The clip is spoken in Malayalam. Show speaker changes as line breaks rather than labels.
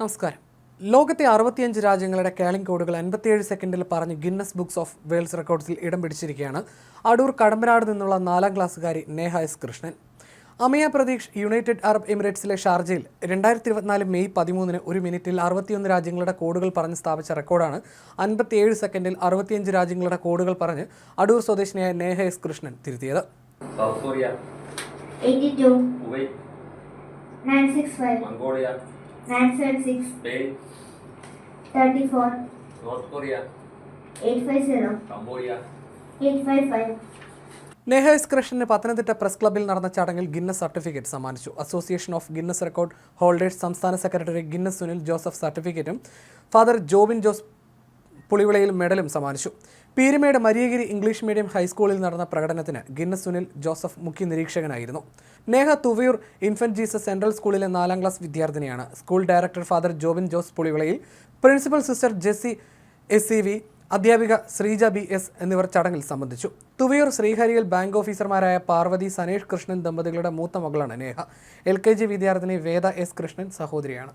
നമസ്കാരം. ലോകത്തെ അറുപത്തിയഞ്ച് രാജ്യങ്ങളുടെ കാലിംഗ് കോഡുകൾ അൻപത്തിയേഴ് സെക്കൻഡിൽ പറഞ്ഞ് ഗിന്നസ് ബുക്സ് ഓഫ് വേൾഡ്സ് റെക്കോർഡ്സിൽ ഇടം പിടിച്ചിരിക്കുകയാണ്. അടൂർ കടമ്പനാട് നിന്നുള്ള നാലാം ക്ലാസ്സുകാരി Neha S Krishnan. Amiya പ്രതീക്ഷ് United Arab എമിറേറ്റ്സിലെ ഷാർജയിൽ രണ്ടായിരത്തി ഇരുപത്തിനാല് മെയ് പതിമൂന്നിന് ഒരു മിനിറ്റിൽ അറുപത്തിയൊന്ന് രാജ്യങ്ങളുടെ കോഡുകൾ പറഞ്ഞ് സ്ഥാപിച്ച റെക്കോർഡാണ്. അൻപത്തിയേഴ് സെക്കൻഡിൽ അറുപത്തിയഞ്ച് രാജ്യങ്ങളുടെ കോഡുകൾ പറഞ്ഞ് അടൂർ സ്വദേശിനിയായ Neha S Krishnan തിരുത്തിയത്.
South Korea.
82,
Kuwait.
965,
Mongolia.
976,
Spain
34,
North Korea
850,
Cambodia
855,
Neha S കൃഷ്ണന് പത്തനംതിട്ട പ്രസ് ക്ലബ്ബിൽ നടന്ന ചടങ്ങിൽ ഗിന്നസ് സർട്ടിഫിക്കറ്റ് സമ്മാനിച്ചു. Association of Guinness record holders സംസ്ഥാന സെക്രട്ടറി ഗിന്നസ് സുനിൽ ജോസഫ് സർട്ടിഫിക്കറ്റും ഫാദർ ജോബിൻ ജോസ് പുളിവിളയിൽ മെഡലും സമ്മാനിച്ചു. പീരുമേട് മരിയഗിരി ഇംഗ്ലീഷ് മീഡിയം ഹൈസ്കൂളിൽ നടന്ന പ്രകടനത്തിന് ഗിന്നസ് സുനിൽ ജോസഫ് മുഖ്യ നിരീക്ഷകനായിരുന്നു. Neha Thuvayoor Infant Jesus Central സ്കൂളിലെ നാലാം ക്ലാസ് വിദ്യാർത്ഥിനിയാണ്. School director father Jobin Jose Pulivilayil principal sister Jessy S C V അധ്യാപിക ശ്രീജ ബി എസ് എന്നിവർ ചടങ്ങിൽ സംബന്ധിച്ചു. തുവയൂർ ശ്രീഹരിയിൽ ബാങ്ക് ഓഫീസർമാരായ പാർവതി സനേഷ് കൃഷ്ണൻ ദമ്പതികളുടെ മൂത്ത മകളാണ് നേഹ. എൽ കെ ജി വിദ്യാർത്ഥിനി വേദ എസ് കൃഷ്ണൻ സഹോദരിയാണ്.